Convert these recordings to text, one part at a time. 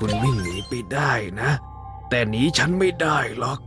คุณวิ่งหนีไปได้นะ แต่หนีฉันไม่ได้หรอก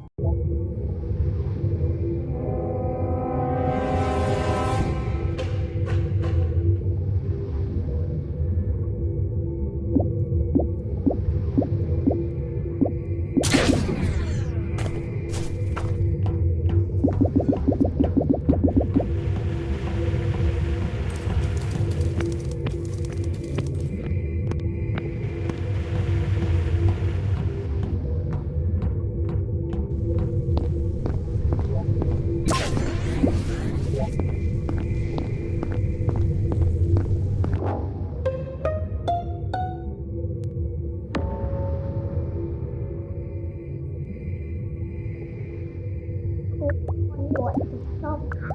ทุกคนโหวสีส้มค่ะ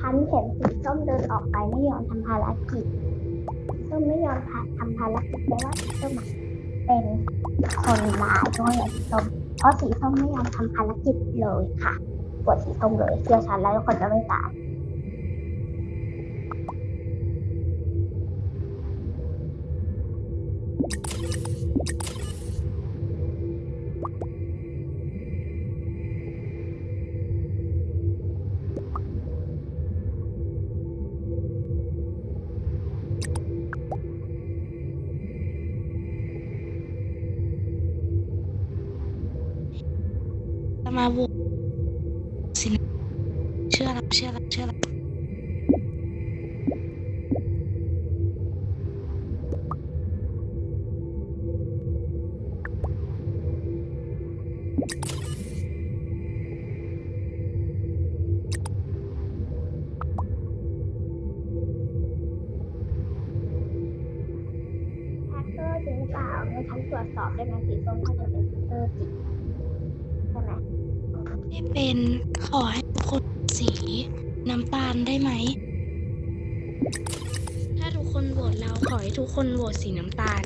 พันเข็นสีส้มเดินออกไปไม่ยอมทำภารกิจส้มไม่ยอมทำภารกิจแปลว่าสีส้มเป็นคนร้ายด้วยสีส้มเพราะสีส้มไม่ยอมทำภารกิจเลยค่ะปวดสีส้มเลยเชื่อฉันแล้วคนจะไม่ตาย สิเชื่อแล้วเชื่อแล้วเชื่อแล้วแฮกเกอร์จริงเปล่าในชั้นตรวจสอบได้ไหมสีส้มถ้าจะเป็นแฮกเกอร์จริงใช่ไหม ไม่เป็น ขอให้ทุกคนสีน้ำตาลได้ไหม ถ้าทุกคนโหวตเราขอให้ทุกคนโหวตสีน้ำตาล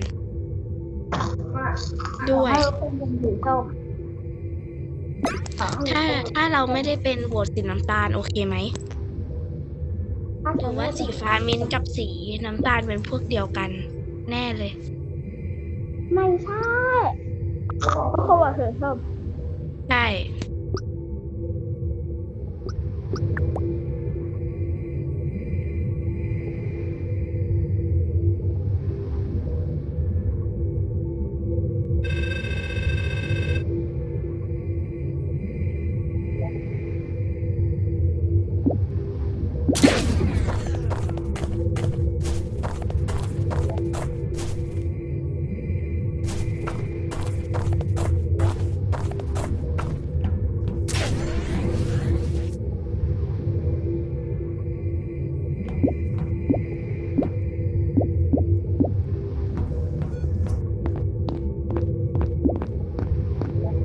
ด้วยขอให้ทุกคนเป็นสีส้มขอให้ถ้าถ้าเราไม่ได้เป็นโหวตสีน้ำตาลโอเคไหมถ้าหเกิรืดอว่าสีฟ้ามิ้นท์กับสีน้ำตาลเป็นพวกเดียวกัน แน่เลย ไม่ใช่เขาบอกสีส้มใช่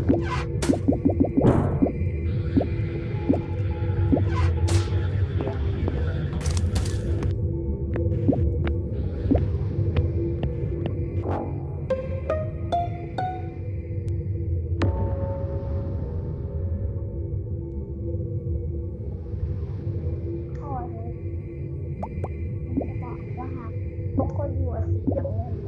คนจะบอกว่าทุกคนอยู่กับสีน้ำเงิน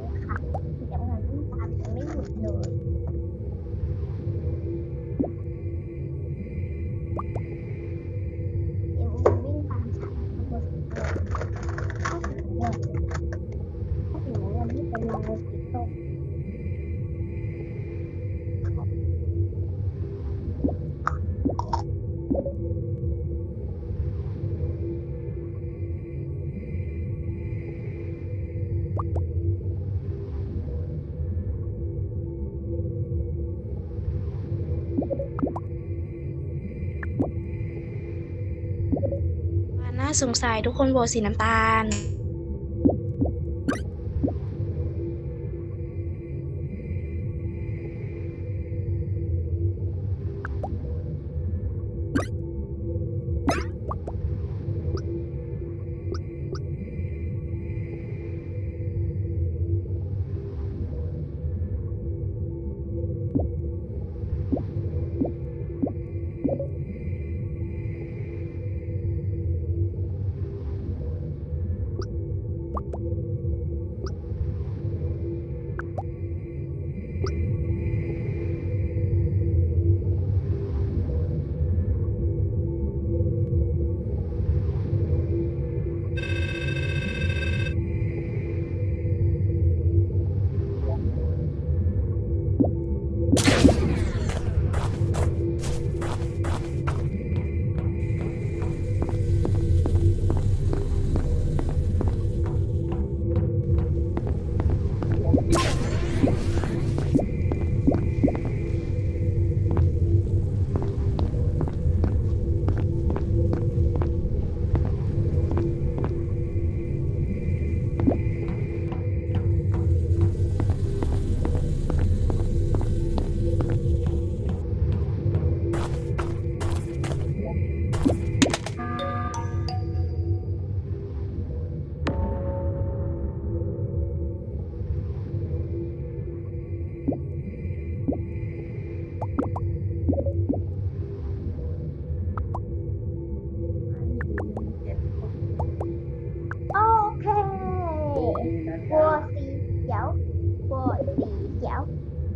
สงสัยทุกคนโหวตสีน้ำตาล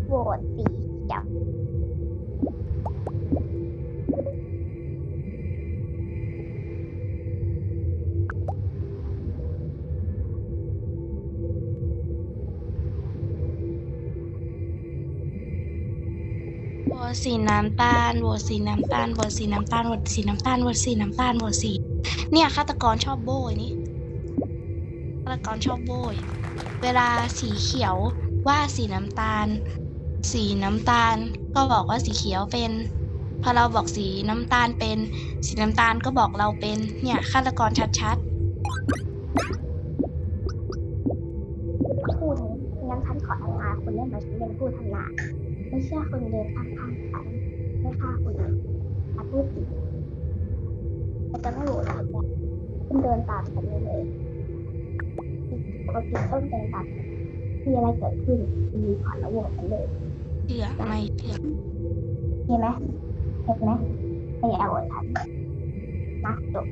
โหวตสีเขียวโหวตสีน้ำตาลโหวตสีน้ำตาลโหวตสีน้ำตาลโหวตสีน้ำตาลโหวตสีน้ำตาลโหวตสีเนี่ยฆาตกรชอบโบยนี่ฆาตกรชอบโบย เวลาสีเขียวว่าสีน้ำตาล สีน้ำตาล ก็บอกว่าสีเขียวเป็น พอเราบอกสีน้ำตาลเป็น สีน้ำตาลก็บอกเราเป็น เนี่ยฆาตกรชัดๆพูดงั้นฉันขอทำงานคุณได้ไหมฉันเป็นผู้ทำงานไม่เชื่อคนเดินข้างๆฉันไม่ฆ่าคุณเลยฉันพูดจริงฉันจะไม่โหวตคุณแล้วคุณเดินตามฉันเลยเลยปกติต้องเดินตามฉันมีอะไรเกิดขึ้นมีขอแล้วโหวตฉันเลย เสือกไม่เสือกเห็นไหมเห็นไหมไม่เอาโหวตฉันนะจบ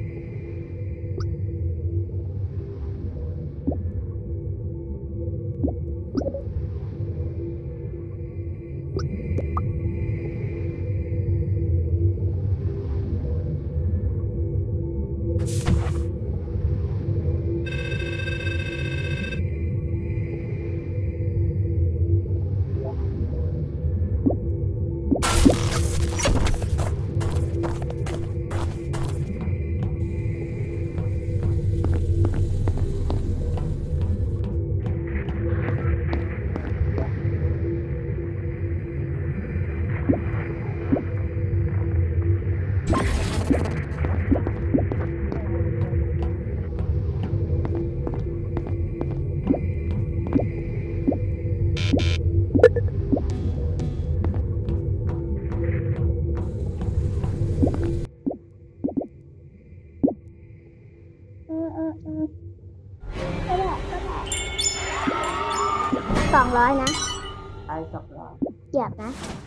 ร้อยนะ ไปสองร้อยเหยียบนะโอเค